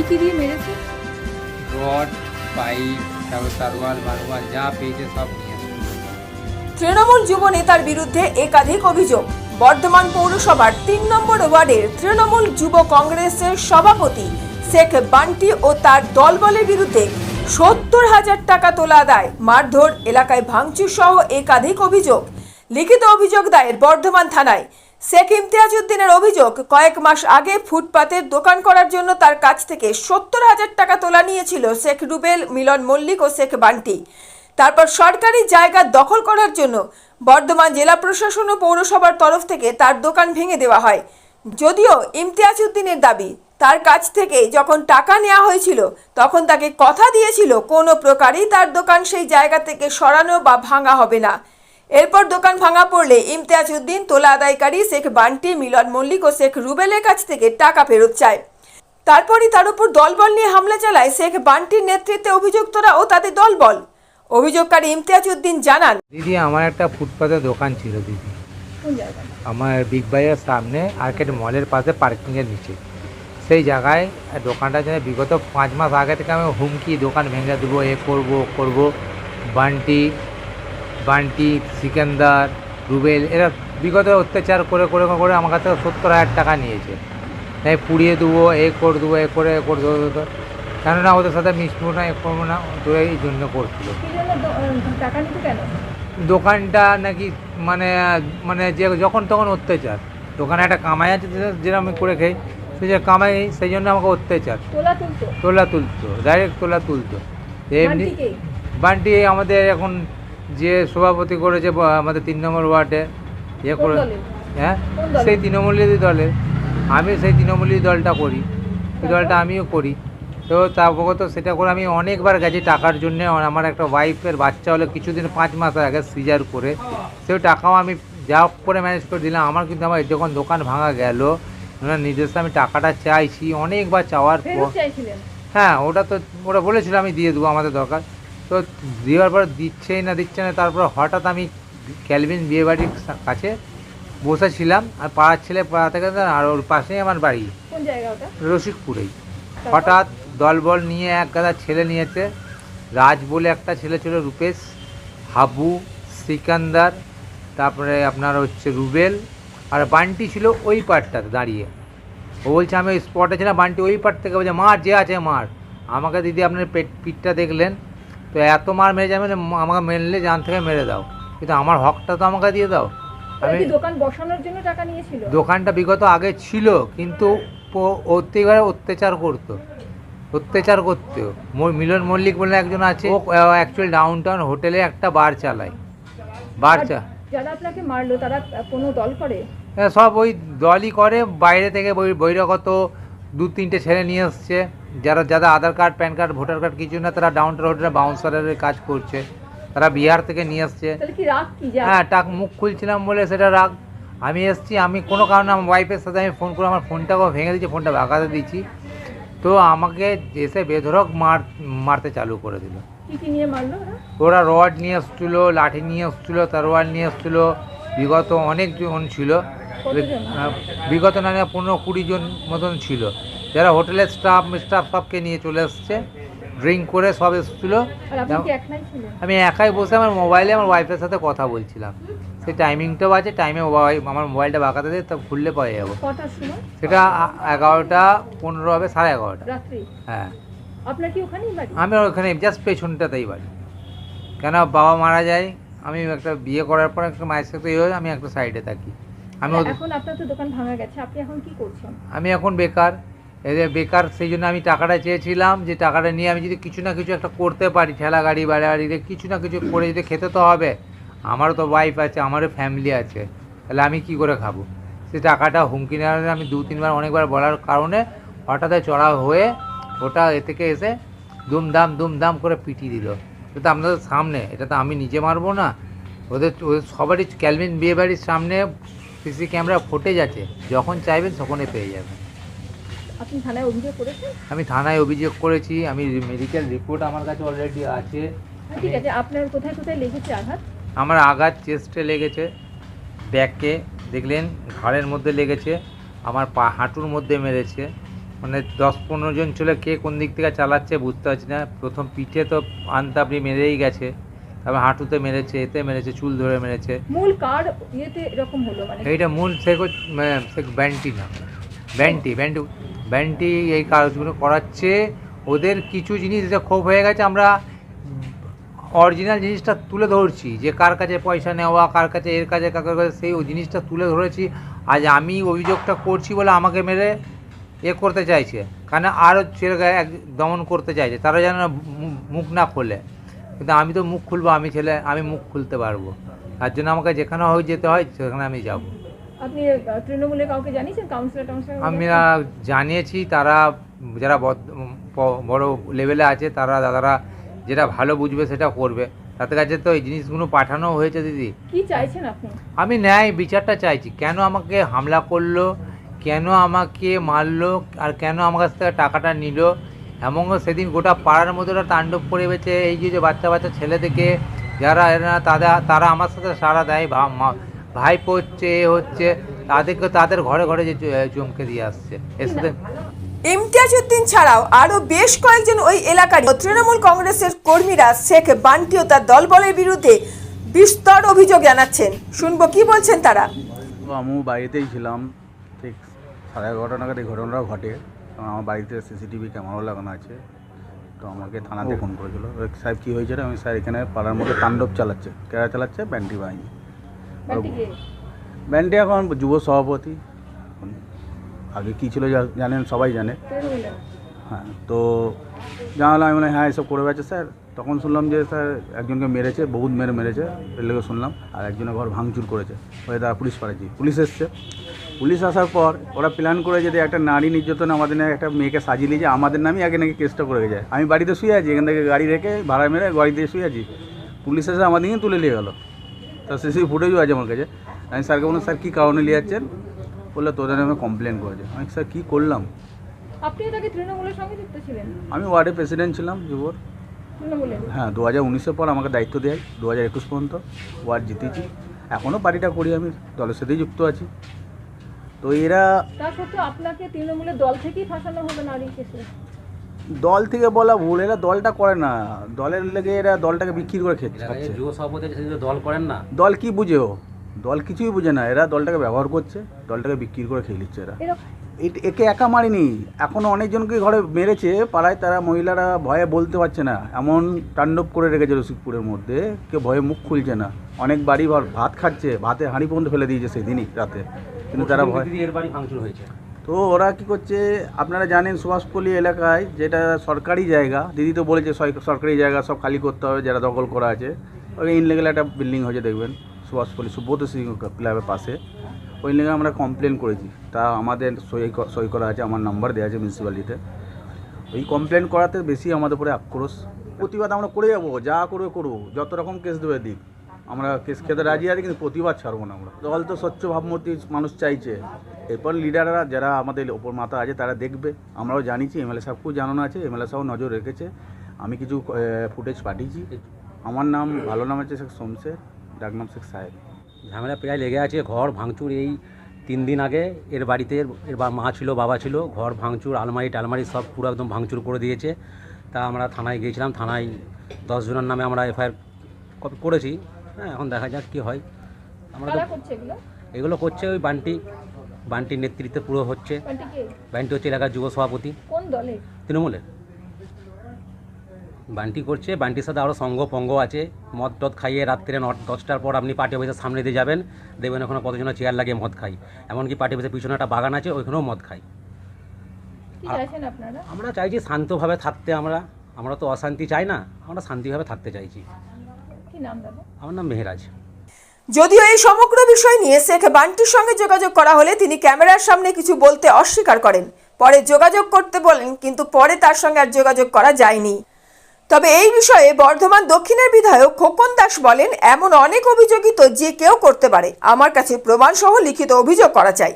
কি কি দিয়ে মেরেছে? রড পাইপ তারপর বারোয়াল যা পেয়েছে সব নিয়ে তৃণমূল যুব নেতার বিরুদ্ধে একাধিক অভিযোগ। বর্ধমান পৌরসভার তিন নম্বর ওয়ার্ডের তৃণমূল যুব কংগ্রেসের সভাপতি শেখ বান্টি ও তার দলবলের বিরুদ্ধে সত্তর হাজার টাকা তোলা আদায় মারধর এলাকায় ভাঙচুর সহ একাধিক অভিযোগ। লিখিত অভিযোগ দায়ের বর্ধমান থানায়। শেখ ইমতিয়াজ উদ্দিনের অভিযোগ, কয়েক মাস আগে ফুটপাতের দোকান করার জন্য তার কাছ থেকে সত্তর হাজার টাকা তোলা নিয়েছিল শেখ রুবেল, মিলন মল্লিক ও শেখ বান্টি। তারপর সরকারি জায়গা দখল করার জন্য বর্ধমান জেলা প্রশাসন ও পৌরসভার তরফ থেকে তার দোকান ভেঙে দেওয়া হয়। যদিও ইমতিয়াজ উদ্দিনের দাবি, তার কাছ থেকে যখন টাকা নেওয়া হয়েছিল, তখন তাকে কথা দিয়েছিল, কোনো প্রকারই তার দোকান সেই জায়গা থেকে সরানো বা ভাঙা হবে না। এরপর দোকান ভাঙা পড়লে ইমতিয়াজ উদ্দিন তোলা আদায়কারী শেখ বান্টি মিলন মল্লিক ও শেখ রুবেলের কাছ থেকে টাকা ফেরত চায়। তারপরই তার উপর দলবল নিয়ে হামলা চালায় শেখ বান্টির নেতৃত্বে অভিযুক্তরা ও তাদের দলবল। অভিযোগকারী ইমতিয়াজ উদ্দিন জানান দিদি আমার একটা ফুটপাতে দোকান ছিল দিদি। আমার বিগ বাজারের সামনে আর্কেড মলের পাশে পার্কিংয়ের নিচে। সেই জায়গায় দোকানটা যেন বিগত পাঁচ মাস আগে থেকে আমি হুমকি দোকান ভেঙে দেবো এ করব করব। বান্টি বান্টি সিকান্দার রুবেল এরা বিগত অত্যাচার করে করে করে আমার কাছে সত্তর হাজার টাকা নিয়েছে। তাই পুড়িয়ে দেবো এ করে দেবো এ করে এ করে দেবো কেননা ওদের সাথে মিশবো না এ করব না তো এই জন্য করছিল। দোকানটা নাকি মানে মানে যে যখন তখন অত্যাচার। দোকানে একটা কামাই আছে যে- যেটা আমি করে খাই সেই যে কামাই সেই জন্য আমাকে অত্যাচার। তোলা তুলতো? ডাইরেক্ট তোলা তুলতো। এমনি বান্টি আমাদের এখন যে সভাপতি করেছে আমাদের তিন নম্বর ওয়ার্ডে ইয়ে করে হ্যাঁ? সেই তৃণমূলী দলের আমি সেই তৃণমূলী দলটা করি। সেই দলটা আমিও করি। তো তারপর সেটা করে আমি অনেকবার গেছি টাকার জন্য। আমার একটা ওয়াইফের বাচ্চা হলে কিছুদিন পাঁচ মাস আগে সিজার করে। সেই টাকাও আমি যা করে ম্যানেজ করে দিলাম। আমার কিন্তু আমার যখন দোকান ভাঙা গেল ওনার নিজস্ব আমি টাকাটা চাইছি। অনেকবার চাওয়ার পর হ্যাঁ ওটা তো ওরা বলেছিল আমি দিয়ে দেবো আমাদের দরকার। তো দেওয়ার পর দিচ্ছেই না দিচ্ছে না। তারপর হঠাৎ আমি ক্যালভিন বিয়েবাড়ির কাছে বসেছিলাম আর পাড়ার ছেলে পাড়া থেকে আর ওর পাশেই আমার বাড়ি। রসিকপুরেই। হঠাৎ দলবল নিয়ে এক গাদা ছেলে নিয়েছে রাজ বলে একটা ছেলে ছিল রূপেশ হাবু সিকান্দার তারপরে আপনার হচ্ছে রুবেল আর বান্টি ছিল ওই পার্টটাতে দাঁড়িয়ে। ও বলছে আমি ওই স্পটে ছিলাম বান্টি ওই পার্ট থেকে বলছে মার যে আছে মার। আমাকে দিদি আপনার পেট পিঠটা দেখলেন তো এত মার মেরে যাবে আমাকে মেরলে জান থেকে মেরে দাও। কিন্তু আমার হকটা তো আমাকে দিয়ে দাও। আমি দোকান বসানোর জন্য টাকা নিয়েছিল? দোকানটা বিগত আগে ছিল কিন্তু প- অত্যাচার করতো। অত্যাচার করতো। মিলন মল্লিক বলে একজন আছে ও অ্যাকচুয়ালি ডাউন টাউন হোটেলে একটা বার চালায়। বার চা যারা আপনাকে মারলো তারা কোনো দল করে? হ্যাঁ, সব ওই দলই করে বাইরে থেকে বহিরাগত দু তিনটে ছেলে নিয়ে এসছে যারা যারা Aadhaar card PAN card voter card কিছু না তারা ডাউন টাউন হোটেলে বাউন্সারের কাজ করছে। তারা বিহার থেকে নিয়ে এসছে হ্যাঁ টাক মুখ খুলছিলাম বলে সেটা রাগ। আমি এসছি আমি কোনো কারণে আমার ওয়াইফের সাথে আমি ফোন করে আমার ফোনটাকেও ভেঙে দিয়েছি ফোনটা বাগাতে দিয়েছি। তো আমাকে এসে বেধরক মার মারতে চালু করে দিল। ওরা? রড নিয়ে এসছিলো লাঠি নিয়ে এসছিলো তরোয়াল নিয়ে এসছিলো বিগত অনেকজন ছিল। বিগত না না পনেরো কুড়ি জন মতন ছিল। যারা হোটেলের স্টাফ স্টাফ সবকে নিয়ে চলে এসছে ড্রিঙ্ক করে সব এসছিলো। আমি একাই বসে আমার মোবাইলে আমার ওয়াইফের সাথে কথা বলছিলাম। সেই টাইমিংটাও আছে টাইমে আমার মোবাইলটা বাঁকাতে দিয়ে তা খুললে পাওয়া যাব। সেটা এগারোটা পনেরো হবে সাড়ে এগারোটা। হ্যাঁ। আমি ওখানে জাস্ট পেছনটাতেই বাড়ি। কেন? বাবা মারা যায়। আমি একটা বিয়ে করার পর একটা মায়ের সাথে ইয়ে আমি একটা সাইডে থাকি। আমি ওদের- এখন আপনার তো দোকান ভাঙা গেছে আপনি এখন কি করছেন? আমি এখন বেকার। বেকার সেই জন্য আমি টাকাটা চেয়েছিলাম যে টাকাটা নিয়ে আমি যদি কিছু না কিছু একটা করতে পারি ঠেলা গাড়ি বাড়ি কিছু না কিছু করে যদি খেতে তো হবে। আমারও তো ওয়াইফ আছে আমারও ফ্যামিলি আছে। তাহলে আমি কি করে খাব? সে টাকাটা হুমকি নেওয়ার আমি দু তিনবার অনেকবার বলার কারণে হঠাৎ চড়া হয়ে ওটা এ থেকে এসে দুমদাম দুমদাম করে পিটিয়ে দিল। এটা তো আপনাদের সামনে এটা তো আমি নিজে মারবো না। ওদের ওদের সবারই ক্যালভিন বিয়ে বাড়ির সামনে সিসি ক্যামেরা ফুটেজ আছে যখন চাইবেন তখনই পেয়ে যাবেন। আপনি থানায় অভিযোগ করেছেন? আমি থানায় অভিযোগ করেছি আমি মেডিকেল রিপোর্ট আমার কাছে অলরেডি আছে। হ্যাঁ, ঠিক আছে আপনার কোথায় কোথায় লেগেছে আঘাত? আমার আঘাত চেস্টে লেগেছে ব্যাকে দেখলেন ঘাড়ের মধ্যে লেগেছে আমার পা হাঁটুর মধ্যে মেরেছে। মানে দশ পনেরো জন ছিল কে কোন দিক থেকে চালাচ্ছে বুঝতে পারছি না প্রথম পিঠে তো আনতাবড়ি মেরেই গেছে। তারপর হাঁটুতে মেরেছে এতে মেরেছে চুল ধরে মেরেছে। মূল কার ইয়েতে এরকম হলো? মানে এইটা মূল শেখ ব্যান্টি না। ব্যান্টি ব্যান্টি ব্যান্টি এই কাজগুলো করাচ্ছে। ওদের কিছু জিনিস যে ক্ষোভ হয়ে গেছে আমরা অরিজিনাল জিনিসটা তুলে ধরছি। যে কার কাছে পয়সা নেওয়া কার কাছে এর কাছে কার কাছে সেই ওই জিনিসটা তুলে ধরেছি। আজ আমি অভিযোগটা করছি বলে আমাকে মেরে এ করতে চাইছে। কারণ আরও ছেলে এক দমন করতে চাইছে। তারা যেন মুখ না খোলে। কিন্তু আমি তো মুখ খুলবো আমি ছেলে আমি মুখ খুলতে পারব। তার জন্য আমাকে যেখানে হয় যেতে হয় সেখানে আমি যাব। আপনি তৃণমূলে কাউকে জানিয়েছেন? কাউন্সিলর টাউন্সিলর আমরা জানিয়েছি তারা যারা বড় লেভেলে আছে তারা দাদারা যেটা ভালো বুঝবে সেটা করবে। তাদের কাছে তো এই জিনিসগুলো পাঠানো হয়েছে দিদি। কি চাইছেন আপনি? আমি ন্যায় বিচারটা চাইছি। কেন আমাকে হামলা করল? কেন আমাকে মারলো? আর কেন আমার কাছ থেকে টাকাটা নিল? এমন সেদিন গোটা পাড়ার মধ্যে ওরা তাণ্ডব করে গেছে এই যে যে বাচ্চা বাচ্চা ছেলেদেরকে যারা এরা তাদের তারা আমার সাথে সারা দেয় ভাই পড়ছে এ হচ্ছে তাদেরকে তাদের ঘরে ঘরে যে চমকে দিয়ে আসছে। এর সাথে ইমতিয়াজ উদ্দিন ছাড়াও আরও বেশ কয়েকজন ওই এলাকার তৃণমূল কংগ্রেসের কর্মীরা শেখ বান্টি ও তার দলবলের বিরুদ্ধে বিস্তর অভিযোগ জানাচ্ছেন। শুনব কি বলছেন তারা? আমি বাড়িতেই ছিলাম ঠিক সাড়ে এগারোটা নাগাদ এই ঘটনাটা ঘটে। কারণ আমার বাড়িতে সিসিটিভি ক্যামেরাও লাগানো আছে। তো আমাকে থানাতে ফোন করেছিল। ওই সাহেব কী হয়েছে আমি স্যার এখানে পাড়ার মধ্যে তাণ্ডব চালাচ্ছে। কেরা চালাচ্ছে? ব্যান্ডি বাহিনী। ব্যান্ডি এখন যুব সভাপতি। আগে কী ছিল জানেন? সবাই জানে। হ্যাঁ তো জানালাম আমি বলে হ্যাঁ এসব করে গেছে স্যার। তখন শুনলাম যে স্যার একজনকে মেরেছে বহুত মেরে মেরেছে। এর লেগে শুনলাম আর একজনের ঘর ভাঙচুর করেছে। হয়ে তারা পুলিশ পাঠাচ্ছি। পুলিশ এসছে। পুলিশ আসার পর ওরা প্ল্যান করে যদি একটা নারী নির্যাতন আমাদের নামে একটা মেয়েকে সাজিয়ে নিয়ে যায় আমাদের নামে আগে নাকি কেসটা করে যায়। আমি বাড়িতে শুয়ে আছি এখান থেকে গাড়ি রেখে ভাড়া মেরে গাড়িতে শুয়ে আছি। পুলিশ এসে আমাদের নিয়ে তুলে নিয়ে গেলো। তা সিসি ফুটেজও আছে আমার কাছে। আমি স্যারকে বললাম স্যার কী কারণে নিয়ে যাচ্ছেন? বলল তোদের নামে কমপ্লেন করেছে। আমি স্যার কী করলাম? আপনিও তাকে তৃণমূলের সঙ্গে যুক্ত ছিলেন? আমি ওয়ার্ডের প্রেসিডেন্ট ছিলাম যুবর। হ্যাঁ দু হাজার উনিশের পর আমাকে দায়িত্ব দেয় দু হাজার একুশ পর্যন্ত ওয়ার্ড জিতেছি। এখনও পার্টিটা করি আমি দলের সাথেই যুক্ত আছি। তো এরা তা সত্ত্বেও আপনাকে তৃণমূলের দল থেকেই ফাঁসানো হবে নারী কেসে দল থেকে বলা ভুল এরা দলটা করে না। দলের লেগে এরা দলটাকে বিক্রি করে খেতে খাচ্ছে। যুব সভাপতি দল করেন না। দল কি বুঝে ও? দল কিছুই বুঝে না। এরা দলটাকে ব্যবহার করছে দলটাকে বিক্রি করে খেয়ে নিচ্ছে এরা। এ- একে একা মারিনি। এখনও অনেকজনকে ঘরে মেরেছে পাড়ায় তারা মহিলারা ভয়ে বলতে পারছে না। এমন তাণ্ডব করে রেখেছে রসিকপুরের মধ্যে। কেউ ভয়ে মুখ খুলছে না। অনেক বাড়ি ঘর ভাত খাচ্ছে ভাতে হাঁড়ি পর্যন্ত ফেলে দিয়েছে সেদিনই রাতে। কিন্তু তারা ভয় এর বাড়ি ভাঙচুর হয়েছে। তো ওরা কি করছে আপনারা জানেন সুভাষপল্লী এলাকায় যেটা সরকারি জায়গা দিদি তো বলেছে সরকারি জায়গা সব খালি করতে হবে যারা দখল করা আছে। ওই ইনলিগেল একটা বিল্ডিং হয়েছে দেখবেন সুভাষপল্লী সুব্রত সিং ক্লাবের পাশে। ওই লেগে আমরা কমপ্লেন করেছি। তা আমাদের সই সই করা আছে আমার নাম্বার দেওয়া আছে মিউনিসিপ্যালিটিতে ওই কমপ্লেন করাতে বেশি আমাদের উপরে আক্রোশ। প্রতিবাদ আমরা করে যাব যা করবে করব যত রকম কেস দেবে দিক। আমরা কেস খেতে রাজি আছি, কিন্তু প্রতিবাদ ছাড়বো না আমরা। দল তো স্বচ্ছ ভাবমূর্তি মানুষ চাইছে। এরপর লিডাররা যারা আমাদের ওপর মাথা আছে, তারা দেখবে। আমরাও জানিছি এমএলএ সাহেবকেও জানানো আছে এমএলএ সাহেব নজর রেখেছে। আমি কিছু ফুটেজ পাঠিয়েছি। আমার নাম, ভালো নাম হচ্ছে শেখ শমশের ডাকনাম শেখ সাহেব। ঝামেলা প্রায় লেগে আছে, ঘর ভাঙচুর এই তিন দিন আগে। এর বাড়িতে এর মা ছিল, বাবা ছিল, ঘর ভাঙচুর, আলমারি টালমারি সব পুরো একদম ভাঙচুর করে দিয়েছে। তা আমরা থানায় গিয়েছিলাম, থানায় দশ জনের নামে আমরা এফআইআর করেছি। হ্যাঁ এখন দেখা যাক কী হয়। আমরা তো এগুলো? করছে ওই বান্টি বান্টির নেতৃত্বে পুরো হচ্ছে। বান্টি হচ্ছে এলাকার যুব সভাপতি। কোন দলে? তৃণমূলের। বান্টি করছে বান্টির সাথে আরও সঙ্গ পঙ্গ আছে। মদ টদ খাইয়ে রাত্রে ন দশটার পর আপনি পার্টি অফিসের সামনে দিয়ে যাবেন দেখবেন ওখানে কতজনের চেয়ার লাগিয়ে মদ খাই। এমনকি পার্টি অফিসের পিছনে একটা বাগান আছে ওইখানেও মদ খাই। আমরা চাইছি শান্তভাবে থাকতে আমরা। আমরা তো অশান্তি চাই না আমরা শান্তিভাবে থাকতে চাইছি। নাম দাদা? আমার নাম মেহেরাজ। যদিও এই সমগ্র বিষয় নিয়ে শেখ বান্টির সঙ্গে যোগাযোগ করা হলে তিনি ক্যামেরার সামনে কিছু বলতে অস্বীকার করেন। পরে যোগাযোগ করতে বলেন কিন্তু পরে তার সঙ্গে আর যোগাযোগ করা যায়নি। তবে এই বিষয়ে বর্ধমান দক্ষিণের বিধায়ক খোকন দাস বলেন এমন অনেক অভিযোগই তো যে কেউ করতে পারে। আমার কাছে প্রমাণ সহ লিখিত অভিযোগ করা চাই।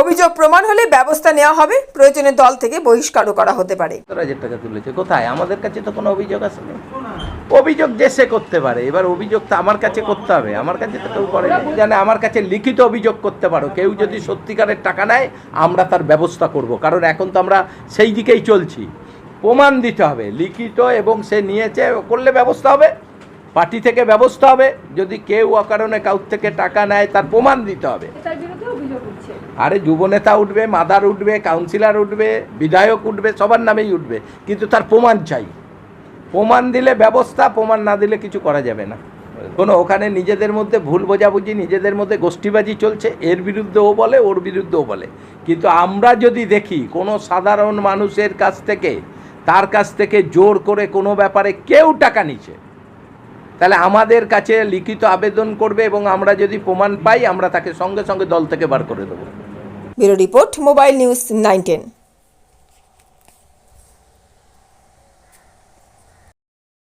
অভিযোগ প্রমাণ হলে ব্যবস্থা নেওয়া হবে। প্রয়োজনে দল থেকে বহিষ্কারও করা হতে পারে। তুলেছে। কোথায়? আমাদের কাছে তো কোনো অভিযোগ আসেনি। অভিযোগ যে সে করতে পারে। এবার অভিযোগ তো আমার কাছে করতে হবে। আমার কাছে তো কেউ করে জানে আমার কাছে লিখিত অভিযোগ করতে পারো। কেউ যদি সত্যিকারের টাকা নেয় আমরা তার ব্যবস্থা করব। কারণ এখন তো আমরা সেই দিকেই চলছি। প্রমাণ দিতে হবে। লিখিত এবং সে নিয়েছে করলে ব্যবস্থা হবে। পার্টি থেকে ব্যবস্থা হবে। যদি কেউ অকারণে কাউর থেকে টাকা নেয় তার প্রমাণ দিতে হবে। আরে যুবনেতা উঠবে মাদার উঠবে কাউন্সিলর উঠবে বিধায়ক উঠবে সবার নামেই উঠবে। কিন্তু তার প্রমাণ চাই। প্রমাণ দিলে ব্যবস্থা, প্রমাণ না দিলে কিছু করা যাবে না। কোনো ওখানে নিজেদের মধ্যে ভুল বোঝাবুঝি, নিজেদের মধ্যে গোষ্ঠীবাজি চলছে, এর বিরুদ্ধে ও বলে, ওর বিরুদ্ধে ও বলে। কিন্তু আমরা যদি দেখি কোনো সাধারণ মানুষের কাছ থেকে, তার কাছ থেকে জোর করে কোনো ব্যাপারে কেউ টাকা নিচ্ছে তাহলে আমাদের কাছে লিখিত আবেদন করবে এবং আমরা যদি প্রমাণ পাই, আমরা তাকে সঙ্গে সঙ্গে দল থেকে বার করে দেবো। Bureau report, mobile news nineteen.